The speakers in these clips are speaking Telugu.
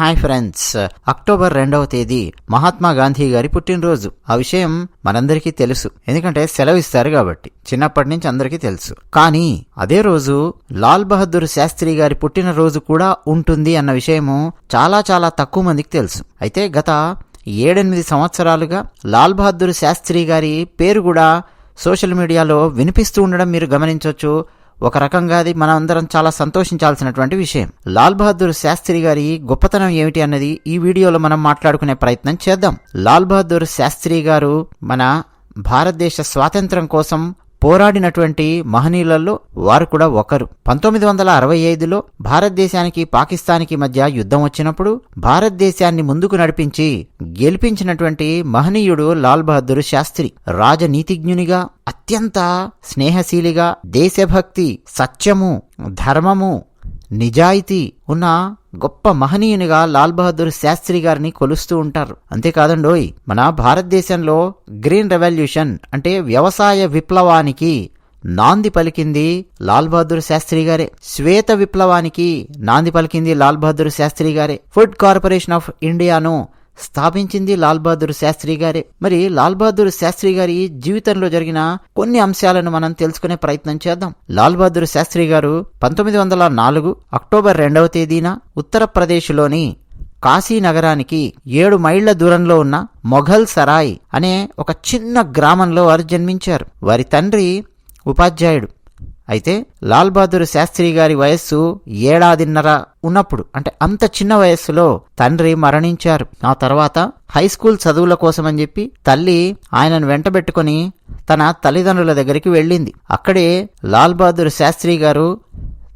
Hi friends. అక్టోబర్ రెండవ తేదీ మహాత్మా గాంధీ గారి పుట్టినరోజు. ఆ విషయం మనందరికీ తెలుసు. ఎందుకంటే సెలవు ఇస్తారు కాబట్టి. చిన్నప్పటి నుంచి అందరికీ తెలుసు. కానీ అదే రోజు లాల్ బహదూర్ శాస్త్రి గారి పుట్టినరోజు కూడా ఉంటుంది అన్న విషయము చాలా చాలా తక్కువ మందికి తెలుసు. అయితే గత ఏడెనిమిది సంవత్సరాలుగా లాల్ బహదూర్ శాస్త్రి గారి పేరు కూడా సోషల్ మీడియాలో వినిపిస్తూ ఉండడం మీరు గమనించవచ్చు ఒక రకంగా అది మనందరం అందరం చాలా సంతోషించాల్సినటువంటి విషయం. లాల్ బహదూర్ శాస్త్రి గారి గొప్పతనం ఏమిటి అన్నది ఈ వీడియోలో మనం మాట్లాడుకునే ప్రయత్నం చేద్దాం. లాల్ బహదూర్ శాస్త్రి గారు మన భారతదేశ స్వాతంత్రం కోసం పోరాడినటువంటి మహనీయులలో వారు కూడా ఒకరు. పంతొమ్మిది వందల అరవై ఐదులో భారతదేశానికి పాకిస్తాన్కి మధ్య యుద్ధం వచ్చినప్పుడు భారతదేశాన్ని ముందుకు నడిపించి గెలిపించినటువంటి మహనీయుడు లాల్ బహదూర్ శాస్త్రి రాజనీతిజ్ఞునిగా అత్యంత స్నేహశీలిగా దేశభక్తి సత్యము ధర్మము నిజాయితీ ఉన్న గొప్ప మహనీయునిగా లాల్ బహదూర్ శాస్త్రి గారిని కొలుస్తూ ఉంటారు. అంతేకాదండోయ్ మన భారతదేశంలో గ్రీన్ రెవల్యూషన్ అంటే వ్యవసాయ విప్లవానికి నాంది పలికింది లాల్ బహదూర్ శాస్త్రి గారే. శ్వేత విప్లవానికి నాంది పలికింది లాల్ బహదూర్ శాస్త్రి గారే. ఫుడ్ కార్పొరేషన్ ఆఫ్ ఇండియాను స్థాపించింది లాల్ బహదూర్ శాస్త్రి గారే. మరి లాల్ బహదూర్ శాస్త్రి గారి జీవితంలో జరిగిన కొన్ని అంశాలను మనం తెలుసుకునే ప్రయత్నం చేద్దాం. లాల్ బహదూర్ శాస్త్రి గారు పంతొమ్మిది వందల నాలుగు అక్టోబర్ రెండవ తేదీన ఉత్తరప్రదేశ్లోని కాశీ నగరానికి ఏడు మైళ్ళ దూరంలో ఉన్న మొఘల్ సరాయ్ అనే ఒక చిన్న గ్రామంలో వారు జన్మించారు. వారి తండ్రి ఉపాధ్యాయుడు. అయితే లాల్ బహదూర్ శాస్త్రి గారి వయస్సు ఏడాదిన్నర ఉన్నప్పుడు అంటే అంత చిన్న వయస్సులో తండ్రి మరణించారు. ఆ తర్వాత హై స్కూల్ చదువుల కోసమని చెప్పి తల్లి ఆయనను వెంటబెట్టుకుని తన తల్లిదండ్రుల దగ్గరికి వెళ్ళింది. అక్కడే లాల్ బహదూర్ శాస్త్రి గారు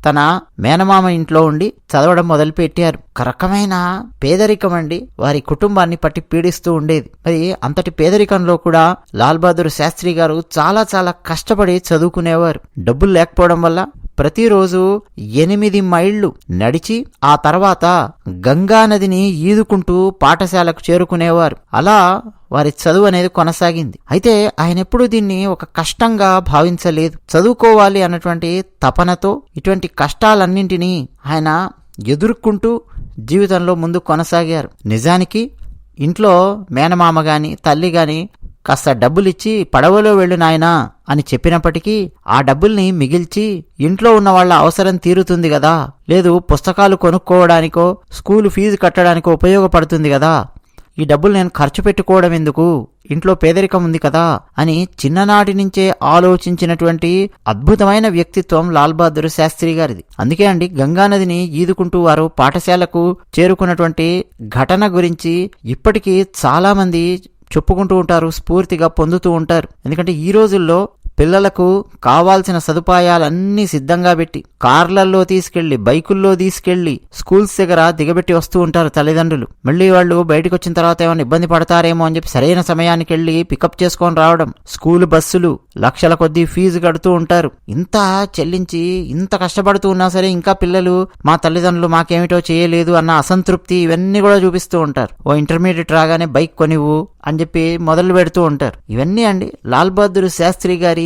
తన మేనమామ ఇంట్లో ఉండి చదవడం మొదలుపెట్టారు. ఒక రకమైన పేదరికం అండి. వారి కుటుంబాన్ని పట్టి పీడిస్తూ ఉండేది. మరి అంతటి పేదరికంలో కూడా లాల్ బహదూర్ శాస్త్రి గారు చాలా చాలా కష్టపడి చదువుకునేవారు. డబ్బులు లేకపోవడం వల్ల ప్రతిరోజు ఎనిమిది మైళ్ళు నడిచి ఆ తర్వాత గంగా నదిని ఈదుకుంటూ పాఠశాలకు చేరుకునేవారు. అలా వారి చదువు అనేది కొనసాగింది. అయితే ఆయన ఎప్పుడూ దీన్ని ఒక కష్టంగా భావించలేదు. చదువుకోవాలి అన్నటువంటి తపనతో ఇటువంటి కష్టాలన్నింటినీ ఆయన ఎదుర్కొంటూ జీవితంలో ముందు కొనసాగారు. నిజానికి ఇంట్లో మేనమామ గాని తల్లి గాని కాస్త డబ్బులిచ్చి పడవలో వెళ్ళు నాయనా అని చెప్పినప్పటికీ ఆ డబ్బుల్ని మిగిల్చి ఇంట్లో ఉన్న వాళ్ళ అవసరం తీరుతుంది కదా లేదు పుస్తకాలు కొనుక్కోవడానికో స్కూలు ఫీజు కట్టడానికో ఉపయోగపడుతుంది కదా ఈ డబ్బులు నేను ఖర్చు పెట్టుకోవడం ఎందుకు? ఇంట్లో పేదరికం ఉంది కదా అని చిన్ననాటి నుంచే ఆలోచించినటువంటి అద్భుతమైన వ్యక్తిత్వం లాల్ బహదూర్ శాస్త్రి గారిది. అందుకే అండి గంగానదిని ఈదుకుంటూ వారు పాఠశాలకు చేరుకున్నటువంటి ఘటన గురించి ఇప్పటికీ చాలా మంది చెప్పుకుంటూ ఉంటారు స్ఫూర్తిగా పొందుతూ ఉంటారు. ఎందుకంటే ఈ రోజుల్లో పిల్లలకు కావాల్సిన సదుపాయాలన్నీ సిద్ధంగా పెట్టి కార్లల్లో తీసుకెళ్ళి బైకుల్లో తీసుకెళ్ళి స్కూల్స్ దగ్గర దిగబెట్టి వస్తూ ఉంటారు తల్లిదండ్రులు. మళ్ళీ వాళ్ళు బయటకు వచ్చిన తర్వాత ఏమైనా ఇబ్బంది పడతారేమో అని చెప్పి సరైన సమయానికి వెళ్ళి పికప్ చేసుకొని రావడం స్కూల్ బస్సులు లక్షల కొద్దీ ఫీజు కడుతూ ఉంటారు. ఇంత చెల్లించి ఇంత కష్టపడుతూ ఉన్నా సరే ఇంకా పిల్లలు మా తల్లిదండ్రులు మాకేమిటో చేయలేదు అన్న అసంతృప్తి ఇవన్నీ కూడా చూపిస్తూ ఉంటారు. ఓ ఇంటర్మీడియట్ రాగానే బైక్ కొనివు అని చెప్పి మొదలు పెడుతూ ఉంటారు. ఇవన్నీ అండి. లాల్ బహదూర్ శాస్త్రి గారి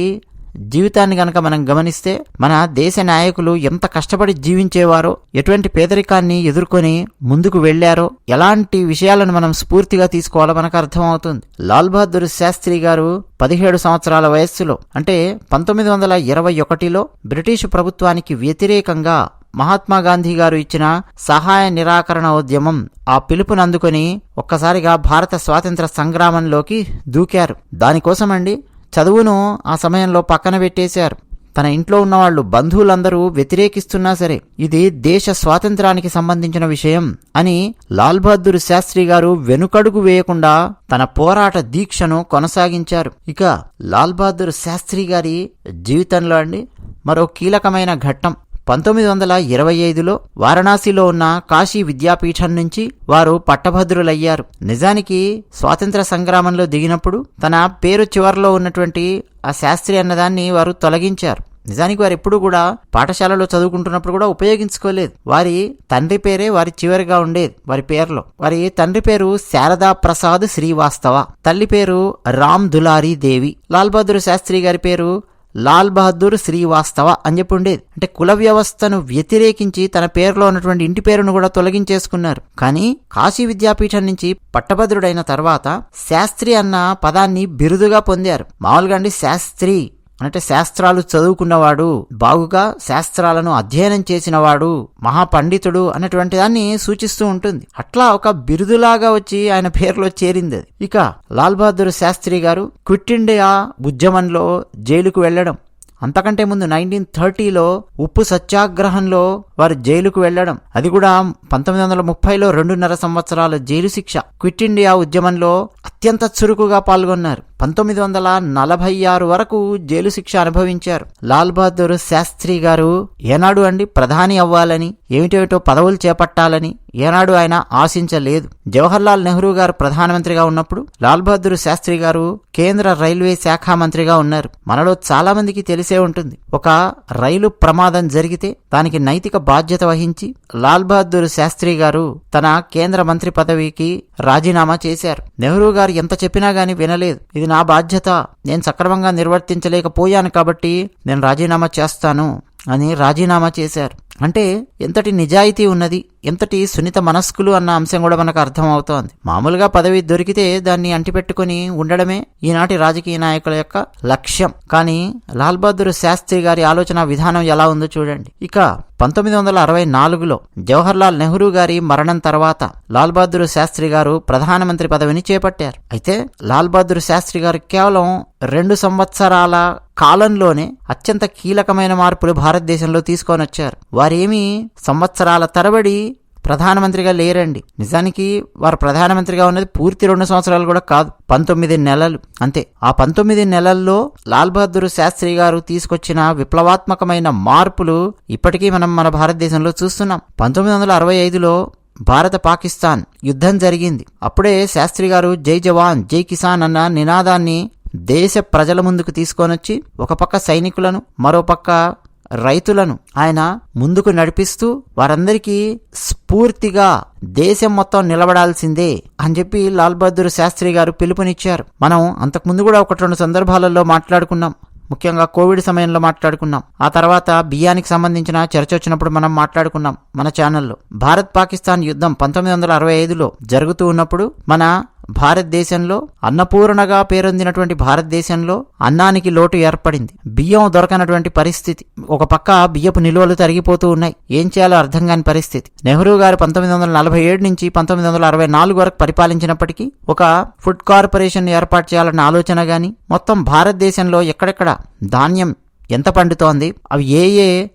జీవితాన్ని గనక మనం గమనిస్తే మన దేశ నాయకులు ఎంత కష్టపడి జీవించేవారో ఎటువంటి పేదరికాన్ని ఎదుర్కొని ముందుకు వెళ్ళారో ఎలాంటి విషయాలను మనం స్ఫూర్తిగా తీసుకోవాలో మనకు అర్థమవుతుంది. లాల్ బహదూర్ శాస్త్రి గారు పదిహేడు సంవత్సరాల వయస్సులో అంటే పంతొమ్మిది వందల ఇరవై ఒకటిలో బ్రిటిష్ ప్రభుత్వానికి వ్యతిరేకంగా మహాత్మా గాంధీ గారు ఇచ్చిన సహాయ నిరాకరణ ఉద్యమం ఆ పిలుపునందుకొని ఒక్కసారిగా భారత స్వాతంత్ర సంగ్రామంలోకి దూకారు. దానికోసమండి చదువును ఆ సమయంలో పక్కన పెట్టేశారు. తన ఇంట్లో ఉన్నవాళ్ళు బంధువులందరూ వ్యతిరేకిస్తున్నా సరే ఇది దేశ స్వాతంత్రానికి సంబంధించిన విషయం అని లాల్ బహదూర్ శాస్త్రి గారు వెనుకడుగు వేయకుండా తన పోరాట దీక్షను కొనసాగించారు. ఇక లాల్ బహదూర్ శాస్త్రి గారి జీవితంలో అండి మరో కీలకమైన ఘట్టం. పంతొమ్మిది వందల ఇరవై ఐదులో వారణాసిలో ఉన్న కాశీ విద్యాపీఠం నుంచి వారు పట్టభద్రులయ్యారు. నిజానికి స్వాతంత్ర సంగ్రామంలో దిగినప్పుడు తన పేరు చివరిలో ఉన్నటువంటి ఆ శాస్త్రి అన్నదాన్ని వారు తొలగించారు. నిజానికి వారు ఎప్పుడు కూడా పాఠశాలలో చదువుకుంటున్నప్పుడు కూడా ఉపయోగించుకోలేదు. వారి తండ్రి పేరే వారి చివరిగా ఉండేది వారి పేరులో. వారి తండ్రి పేరు శారదా ప్రసాద్ శ్రీవాస్తవ తల్లి పేరు రామ్ దులారీ దేవి లాల్ బహదూర్ శాస్త్రి గారి పేరు లాల్ బహదూర్ శ్రీవాస్తవ అని చెప్పి ఉండేది అంటే కుల వ్యవస్థను వ్యతిరేకించి తన పేరులో ఉన్నటువంటి ఇంటి పేరును కూడా తొలగించేసుకున్నారు. కానీ కాశీ విద్యాపీఠం నుంచి పట్టభద్రుడైన తర్వాత శాస్త్రి అన్న పదాన్ని బిరుదుగా పొందారు. మామూలుగా అండి శాస్త్రి. అంటే శాస్త్రాలు చదువుకున్నవాడు బాగుగా శాస్త్రాలను అధ్యయనం చేసినవాడు మహాపండితుడు అనేటువంటి దాన్ని సూచిస్తూ ఉంటుంది. అట్లా ఒక బిరుదులాగా వచ్చి ఆయన పేరులో చేరింది. అది ఇక లాల్ బహదూర్ శాస్త్రి గారు క్విట్ ఇండియా ఉద్యమంలో జైలుకు వెళ్ళడం అంతకంటే ముందు నైన్టీన్ థర్టీలో ఉప్పు సత్యాగ్రహంలో వారు జైలుకు వెళ్ళడం అది కూడా పంతొమ్మిది వందల ముప్పైలో రెండున్నర సంవత్సరాల జైలు శిక్ష క్విట్ ఇండియా ఉద్యమంలో అత్యంత చురుకుగా పాల్గొన్నారు. పంతొమ్మిది వందల నలభై ఆరు వరకు జైలు శిక్ష అనుభవించారు. లాల్ బహదూర్ శాస్త్రి గారు ఏనాడు అండి ప్రధాని అవ్వాలని ఏమిటేమిటో పదవులు చేపట్టాలని ఏనాడు ఆయన ఆశించలేదు. జవహర్లాల్ నెహ్రూ గారు ప్రధానమంత్రిగా ఉన్నప్పుడు లాల్ బహదూర్ శాస్త్రి గారు కేంద్ర రైల్వే శాఖ మంత్రిగా ఉన్నారు. మనలో చాలా మందికి తెలిసే ఉంటుంది. ఒక రైలు ప్రమాదం జరిగితే దానికి నైతిక బాధ్యత వహించి లాల్ బహదూర్ శాస్త్రి గారు తన కేంద్ర మంత్రి పదవికి రాజీనామా చేశారు. నెహ్రూ గారు ఎంత చెప్పినా గాని వినలేదు. ఇది నా బాధ్యత. నేను సక్రమంగా నిర్వర్తించలేకపోయాను కాబట్టి నేను రాజీనామా చేస్తాను అని రాజీనామా చేశారు. అంటే ఎంతటి నిజాయితీ ఉన్నది? ఇంతటి సున్నిత మనస్కులు అన్న అంశం కూడా మనకు అర్థం అవుతోంది మామూలుగా పదవి దొరికితే దాన్ని అంటిపెట్టుకుని ఉండడమే ఈనాటి రాజకీయ నాయకుల యొక్క లక్ష్యం. కానీ లాల్ బహదూర్ శాస్త్రి గారి ఆలోచన విధానం ఎలా ఉందో చూడండి. ఇక పంతొమ్మిది వందల అరవై నాలుగులో జవహర్లాల్ నెహ్రూ గారి మరణం తర్వాత లాల్ బహదూర్ శాస్త్రి గారు ప్రధానమంత్రి పదవిని చేపట్టారు. అయితే లాల్ బహదూర్ శాస్త్రి గారు కేవలం రెండు సంవత్సరాల కాలంలోనే అత్యంత కీలకమైన మార్పులు భారతదేశంలో తీసుకొని వచ్చారు వారేమి సంవత్సరాల తరబడి ప్రధానమంత్రిగా లేరండి. నిజానికి వారు ప్రధానమంత్రిగా ఉన్నది పూర్తి రెండు సంవత్సరాలు కూడా కాదు. పంతొమ్మిది నెలలు. అంతే. ఆ పంతొమ్మిది నెలల్లో లాల్ బహదూర్ శాస్త్రి గారు తీసుకొచ్చిన విప్లవాత్మకమైన మార్పులు ఇప్పటికీ మనం మన భారతదేశంలో చూస్తున్నాం. పంతొమ్మిది వందల అరవై ఐదులో భారత పాకిస్తాన్ యుద్ధం జరిగింది. అప్పుడే శాస్త్రి గారు జై జవాన్ జై కిసాన్ అన్న నినాదాన్ని దేశ ప్రజల ముందుకు తీసుకొనొచ్చి ఒక పక్క సైనికులను మరో పక్క రైతులను ఆయన ముందుకు నడిపిస్తూ వారందరికీ స్ఫూర్తిగా దేశం మొత్తం నిలబడాల్సిందే అని చెప్పి లాల్ బహదూర్ శాస్త్రి గారు పిలుపునిచ్చారు. మనం అంతకుముందు కూడా ఒకటి రెండు సందర్భాలలో మాట్లాడుకున్నాం. ముఖ్యంగా కోవిడ్ సమయంలో మాట్లాడుకున్నాం. ఆ తర్వాత బియ్యానికి సంబంధించిన చర్చ వచ్చినప్పుడు మనం మాట్లాడుకున్నాం మన ఛానల్లో. భారత్ పాకిస్తాన్ యుద్ధం పంతొమ్మిది వందల అరవై ఐదులో జరుగుతూ ఉన్నప్పుడు మన భారతదేశంలో అన్నపూర్ణగా పేరొందినటువంటి భారతదేశంలో అన్నానికి లోటు ఏర్పడింది. బియ్యం దొరకనటువంటి పరిస్థితి. ఒక పక్క బియ్యపు నిల్వలు తరిగిపోతూ ఉన్నాయి. ఏం చేయాలో అర్థం కాని పరిస్థితి. నెహ్రూ గారు పంతొమ్మిది వందల నలభై ఏడు నుంచి పంతొమ్మిది వందల అరవై నాలుగు వరకు పరిపాలించినప్పటికీ ఒక ఫుడ్ కార్పొరేషన్ ఏర్పాటు చేయాలన్న ఆలోచన గాని మొత్తం భారతదేశంలో ఎక్కడెక్కడ ధాన్యం ఎంత పండుతోంది? అవి ఏ ఏ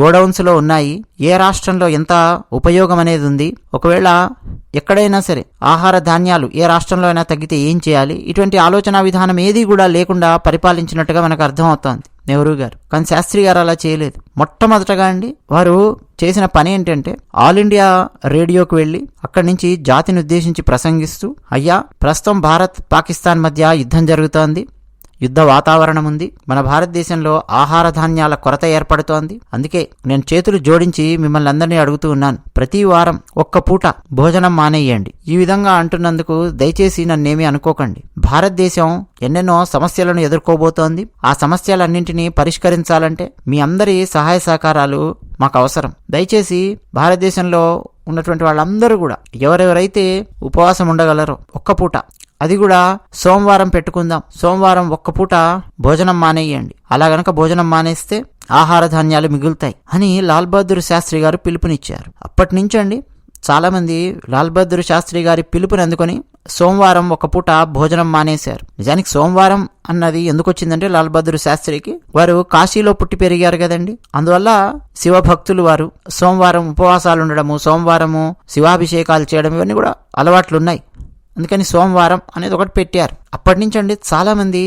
గోడౌన్స్లో ఉన్నాయి? ఏ రాష్ట్రంలో ఎంత ఉపయోగం అనేది ఉంది? ఒకవేళ ఎక్కడైనా సరే ఆహార ధాన్యాలు ఏ రాష్ట్రంలో అయినా తగ్గితే ఏం చేయాలి? ఇటువంటి ఆలోచన విధానం ఏది కూడా లేకుండా పరిపాలించినట్టుగా మనకు అర్థమవుతోంది. నెహ్రూ గారు. కానీ శాస్త్రి గారు అలా చేయలేదు. మొట్టమొదటగా అండి వారు చేసిన పని ఏంటంటే ఆల్ ఇండియా రేడియోకి వెళ్ళి అక్కడి నుంచి జాతిని ఉద్దేశించి ప్రసంగిస్తూ అయ్యా ప్రస్తుతం భారత్ పాకిస్తాన్ మధ్య యుద్ధం జరుగుతోంది. యుద్ధ వాతావరణం ఉంది. మన భారతదేశంలో ఆహార ధాన్యాల కొరత ఏర్పడుతోంది. అందుకే నేను చేతులు జోడించి మిమ్మల్ని అందరినీ అడుగుతూ ఉన్నాను. ప్రతి వారం ఒక్క పూట భోజనం మానేయండి. ఈ విధంగా అంటున్నందుకు దయచేసి నన్నేమీ అనుకోకండి. భారతదేశం ఎన్నెన్నో సమస్యలను ఎదుర్కోబోతోంది. ఆ సమస్యలన్నింటినీ పరిష్కరించాలంటే మీ అందరి సహాయ సహకారాలు మాకు అవసరం. దయచేసి భారతదేశంలో ఉన్నటువంటి వాళ్ళందరూ కూడా ఎవరెవరైతే ఉపవాసం ఉండగలరో ఒక్క పూట అది కూడా సోమవారం పెట్టుకుందాం. సోమవారం ఒక్క పూట భోజనం మానేయండి. అలా గనక భోజనం మానేస్తే ఆహార ధాన్యాలు మిగులుతాయి అని లాల్ బహదూర్ శాస్త్రి గారు పిలుపునిచ్చారు. అప్పటి నుంచండి చాలామంది లాల్ బహదూర్ శాస్త్రి గారి పిలుపుని అందుకొని సోమవారం ఒక పూట భోజనం మానేశారు. నిజానికి సోమవారం అన్నది ఎందుకు వచ్చిందంటే లాల్ బహదూర్ శాస్త్రికి వారు కాశీలో పుట్టి పెరిగారు కదండి. అందువల్ల శివభక్తులు వారు సోమవారం ఉపవాసాలు ఉండడము సోమవారము శివాభిషేకాలు చేయడం ఇవన్నీ కూడా అలవాట్లు ఉన్నాయి అందుకని సోమవారం అనేది ఒకటి పెట్టారు. అప్పటి నుంచి అండి చాలామంది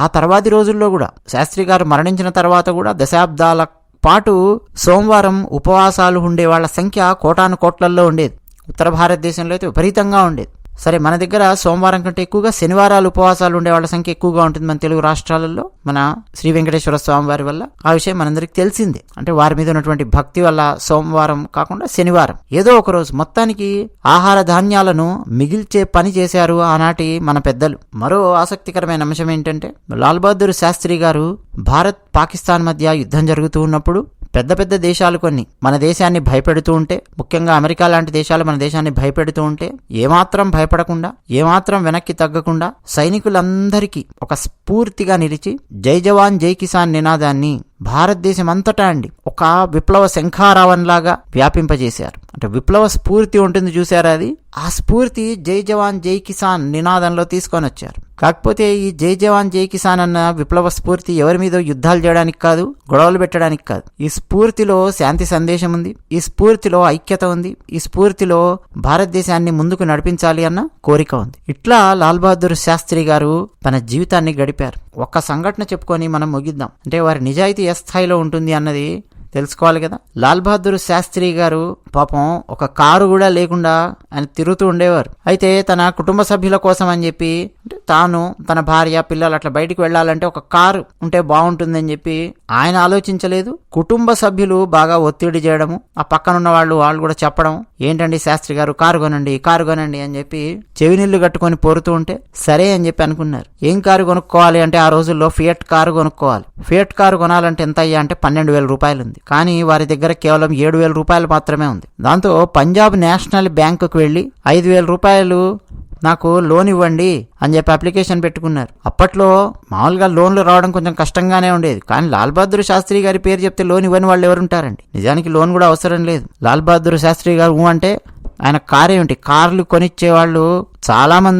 ఆ తర్వాతి రోజుల్లో కూడా శాస్త్రి గారు మరణించిన తర్వాత కూడా దశాబ్దాల పాటు సోమవారం ఉపవాసాలు ఉండే వాళ్ళ సంఖ్య కోటాను కోట్లల్లో ఉండేది. ఉత్తర భారతదేశంలో అయితే విపరీతంగా ఉండేది. సరే మన దగ్గర సోమవారం కంటే ఎక్కువగా శనివారాలు ఉపవాసాలు ఉండే వాళ్ళ సంఖ్య ఎక్కువగా ఉంటుంది మన తెలుగు రాష్ట్రాలలో మన శ్రీ వెంకటేశ్వర స్వామి వారి వల్ల ఆ విషయం మనందరికి తెలిసిందే. అంటే వారి మీద ఉన్నటువంటి భక్తి వల్ల సోమవారం కాకుండా శనివారం. ఏదో ఒక రోజు మొత్తానికి ఆహార ధాన్యాలను మిగిల్చే పని చేశారు ఆనాటి మన పెద్దలు. మరో ఆసక్తికరమైన అంశం ఏంటంటే లాల్ బహదూర్ శాస్త్రి గారు భారత్ పాకిస్తాన్ మధ్య యుద్ధం జరుగుతూ ఉన్నప్పుడు పెద్ద పెద్ద దేశాలు కొన్ని మన దేశాన్ని భయపెడుతూ ఉంటే ముఖ్యంగా అమెరికా లాంటి దేశాలు మన దేశాన్ని భయపెడుతూ ఉంటే ఏమాత్రం భయపడకుండా ఏమాత్రం వెనక్కి తగ్గకుండా సైనికులందరికీ ఒక స్ఫూర్తిగా నిలిచి జై జవాన్ జై కిసాన్ నినాదాన్ని భారతదేశం అంతటా అండి ఒక విప్లవ శంఖారావంలాగా వ్యాపింపజేశారు. అంటే విప్లవ స్ఫూర్తి ఉంటుంది చూసారా అది? ఆ స్ఫూర్తి జై జవాన్ జై కిసాన్ నినాదంలో తీసుకొని వచ్చారు కాకపోతే ఈ జై జవాన్ జై కిసాన్ అన్న విప్లవ స్ఫూర్తి ఎవరి మీద యుద్ధాలు చేయడానికి కాదు గొడవలు పెట్టడానికి కాదు. ఈ స్ఫూర్తిలో శాంతి సందేశం ఉంది ఈ స్ఫూర్తిలో ఐక్యత ఉంది ఈ స్ఫూర్తిలో భారతదేశాన్ని ముందుకు నడిపించాలి అన్న కోరిక ఉంది. ఇట్లా లాల్ బహదూర్ శాస్త్రి గారు తన జీవితాన్ని గడిపారు. ఒక్క సంఘటన చెప్పుకొని మనం ముగిద్దాం. అంటే వారి నిజాయితీ ఏ స్థాయిలో ఉంటుంది అన్నది తెలుసుకోవాలి కదా. లాల్ బహదూర్ శాస్త్రి గారు పాపం ఒక కారు కూడా లేకుండా ఆయన తిరుగుతూ ఉండేవారు. అయితే తన కుటుంబ సభ్యుల కోసం అని చెప్పి తాను తన భార్య పిల్లలు అట్లా బయటికి వెళ్ళాలంటే ఒక కారు ఉంటే బాగుంటుందని చెప్పి ఆయన ఆలోచించలేదు. కుటుంబ సభ్యులు బాగా ఒత్తిడి చేయడము ఆ పక్కన ఉన్న వాళ్ళు వాళ్ళు కూడా చెప్పడం ఏంటండి శాస్త్రి గారు కారు కొనండి కారు కొనండి అని చెప్పి చెవినీళ్ళు కట్టుకొని పోరుతూ ఉంటే సరే అని చెప్పి అనుకున్నారు. ఏం కారు కొనుక్కోవాలి అంటే ఆ రోజుల్లో ఫియట్ కారు కొనుక్కోవాలి. ఫియట్ కారు కొనాలంటే ఎంత అయ్యా అంటే పన్నెండు వేల రూపాయలు ఉంది కానీ వారి దగ్గర కేవలం ఏడు వేల రూపాయలు మాత్రమే ఉంది. దాంతో పంజాబ్ నేషనల్ బ్యాంకుకు వెళ్ళి ఐదు వేల రూపాయలు నాకు లోన్ ఇవ్వండి అని చెప్పి అప్లికేషన్ పెట్టుకున్నారు. అప్పట్లో మామూలుగా లోన్లు రావడం కొంచెం కష్టంగానే ఉండేది. కానీ లాల్ బహదూర్ శాస్త్రి గారి పేరు చెప్తే లోన్ ఇవ్వని వాళ్ళు ఎవరు ఉంటారండి నిజానికి లోన్ కూడా అవసరం లేదు. లాల్ బహదూర్ శాస్త్రి గారు అంటే ఆయన కారు కార్లు కొనిచ్చే వాళ్ళు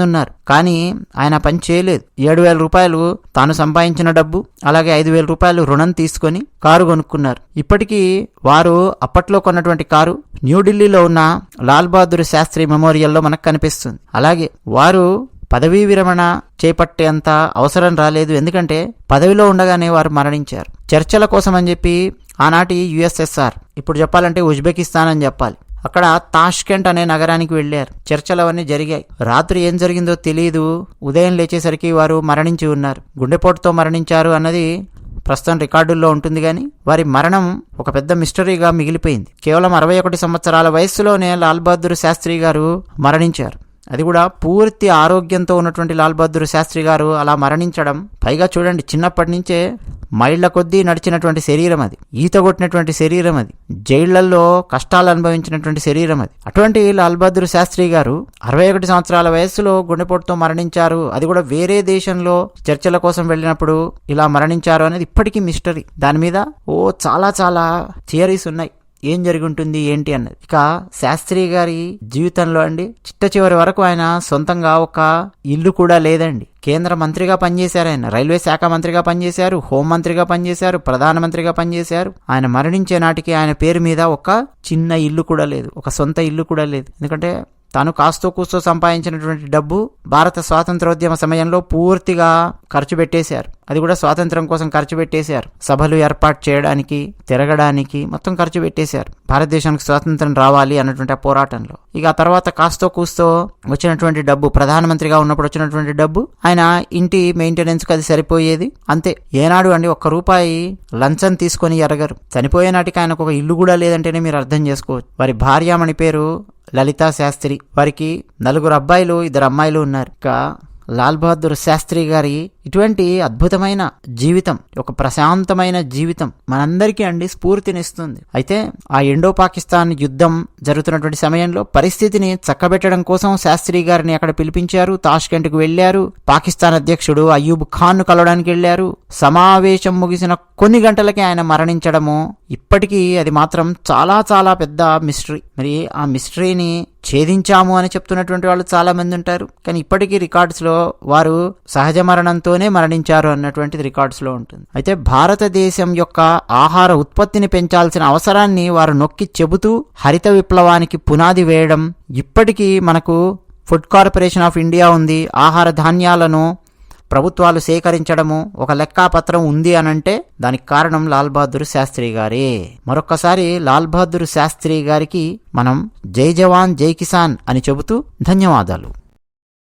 ఉన్నారు. కానీ ఆయన పని చేయలేదు. ఏడు వేల రూపాయలు తాను సంపాదించిన డబ్బు అలాగే ఐదు వేల రూపాయలు రుణం తీసుకొని కారు కొనుక్కున్నారు. ఇప్పటికీ వారు అప్పట్లో కొన్నటువంటి కారు న్యూఢిల్లీలో ఉన్న లాల్ బహదూర్ శాస్త్రి మెమోరియల్లో మనకు కనిపిస్తుంది. అలాగే వారు పదవీ విరమణ చేపట్టేంత అవసరం రాలేదు. ఎందుకంటే పదవిలో ఉండగానే వారు మరణించారు. చర్చల కోసం అని చెప్పి ఆనాటి యుఎస్ఎస్ఆర్ ఇప్పుడు చెప్పాలంటే ఉజ్బెకిస్తాన్ అని చెప్పాలి. అక్కడ తాష్కెంట్ అనే నగరానికి వెళ్ళారు. చర్చలు అవన్నీ జరిగాయి. రాత్రి ఏం జరిగిందో తెలియదు ఉదయం లేచేసరికి వారు మరణించి ఉన్నారు. గుండెపోటుతో మరణించారు అన్నది ప్రస్తుతం రికార్డుల్లో ఉంటుంది కానీ వారి మరణం ఒక పెద్ద మిస్టరీగా మిగిలిపోయింది. కేవలం అరవై ఒకటి సంవత్సరాల వయస్సులోనే లాల్ బహదూర్ శాస్త్రి గారు మరణించారు. అది కూడా పూర్తి ఆరోగ్యంతో ఉన్నటువంటి లాల్ బహదూర్ శాస్త్రి గారు అలా మరణించడం. పైగా చూడండి చిన్నప్పటి నుంచే మైళ్ళ కొద్దీ నడిచినటువంటి శరీరం అది ఈత కొట్టినటువంటి శరీరం అది జైళ్ళలో కష్టాలు అనుభవించినటువంటి శరీరం అది. అటువంటి లాల్ బహదూర్ శాస్త్రి గారు అరవై ఒకటి సంవత్సరాల వయస్సులో గుండెపోటుతో మరణించారు. అది కూడా వేరే దేశంలో చర్చల కోసం వెళ్ళినప్పుడు ఇలా మరణించారు అనేది ఇప్పటికీ మిస్టరీ. దాని మీద ఓ చాలా చాలా థియరీస్ ఉన్నాయి. ఏం జరిగి ఉంటుంది ఏంటి అన్నది. ఇక శాస్త్రి గారి జీవితంలో అండి చిట్ట చివరి వరకు ఆయన సొంతంగా ఒక ఇల్లు కూడా లేదండి. కేంద్ర మంత్రిగా పనిచేశారు ఆయన రైల్వే శాఖ మంత్రిగా పనిచేశారు హోంమంత్రిగా పనిచేశారు ప్రధానమంత్రిగా పనిచేశారు. ఆయన మరణించే నాటికి ఆయన పేరు మీద ఒక చిన్న ఇల్లు కూడా లేదు ఒక సొంత ఇల్లు కూడా లేదు. ఎందుకంటే తాను కాస్తో కూస్తో సంపాదించినటువంటి డబ్బు భారత స్వాతంత్రోద్యమ సమయంలో పూర్తిగా ఖర్చు పెట్టేశారు. అది కూడా స్వాతంత్రం కోసం ఖర్చు పెట్టేశారు. సభలు ఏర్పాటు చేయడానికి తిరగడానికి మొత్తం ఖర్చు పెట్టేశారు. భారతదేశానికి స్వాతంత్రం రావాలి అన్నటువంటి ఆ పోరాటంలో. ఇక ఆ తర్వాత కాస్తో కూస్తో వచ్చినటువంటి డబ్బు ప్రధానమంత్రిగా ఉన్నప్పుడు వచ్చినటువంటి డబ్బు ఆయన ఇంటి మెయింటెనెన్స్కి అది సరిపోయేది. అంతే. ఏనాడు అండి ఒక్క రూపాయి లంచం తీసుకొని ఎరగరు. చనిపోయే నాటికి ఆయనకు ఒక ఇల్లు కూడా లేదంటేనే మీరు అర్థం చేసుకోవచ్చు. వారి భార్యామణి పేరు లలితా శాస్త్రి వారికి నలుగురు అబ్బాయిలు ఇద్దరు అమ్మాయిలు ఉన్నారు. ఇక లాల్ బహదూర్ శాస్త్రి గారి ఇటువంటి అద్భుతమైన జీవితం ఒక ప్రశాంతమైన జీవితం మనందరికీ అండి స్ఫూర్తినిస్తుంది. అయితే ఆ ఇండో పాకిస్తాన్ యుద్ధం జరుగుతున్నటువంటి సమయంలో పరిస్థితిని చక్కబెట్టడం కోసం శాస్త్రి గారిని అక్కడ పిలిపించారు తాష్కెంట్కు వెళ్ళారు పాకిస్తాన్ అధ్యక్షుడు అయ్యూబ్ ఖాన్ను కలవడానికి వెళ్ళారు సమావేశం ముగిసిన కొన్ని గంటలకే ఆయన మరణించడము ఇప్పటికీ అది మాత్రం చాలా చాలా పెద్ద మిస్టరీ మరి ఆ మిస్టరీని ఛేదించాము అని చెప్తున్నటువంటి వాళ్ళు చాలా మంది ఉంటారు. కానీ ఇప్పటికీ రికార్డ్స్లో వారు సహజ మరణంతో మరణంతోనే మరణించారు అన్నటువంటిది రికార్డ్స్లో ఉంటుంది. అయితే భారతదేశం యొక్క ఆహార ఉత్పత్తిని పెంచాల్సిన అవసరాన్ని వారు నొక్కి చెబుతూ హరిత విప్లవానికి పునాది వేయడం ఇప్పటికీ మనకు ఫుడ్ కార్పొరేషన్ ఆఫ్ ఇండియా ఉంది. ఆహార ధాన్యాలను ప్రభుత్వాలు సేకరించడము ఒక లెక్కాపత్రం ఉంది అనంటే దానికి కారణం లాల్ బహదూర్ శాస్త్రి గారే. మరొక్కసారి లాల్ బహదూర్ శాస్త్రి గారికి మనం జై జవాన్ జై కిసాన్ అని చెబుతూ ధన్యవాదాలు.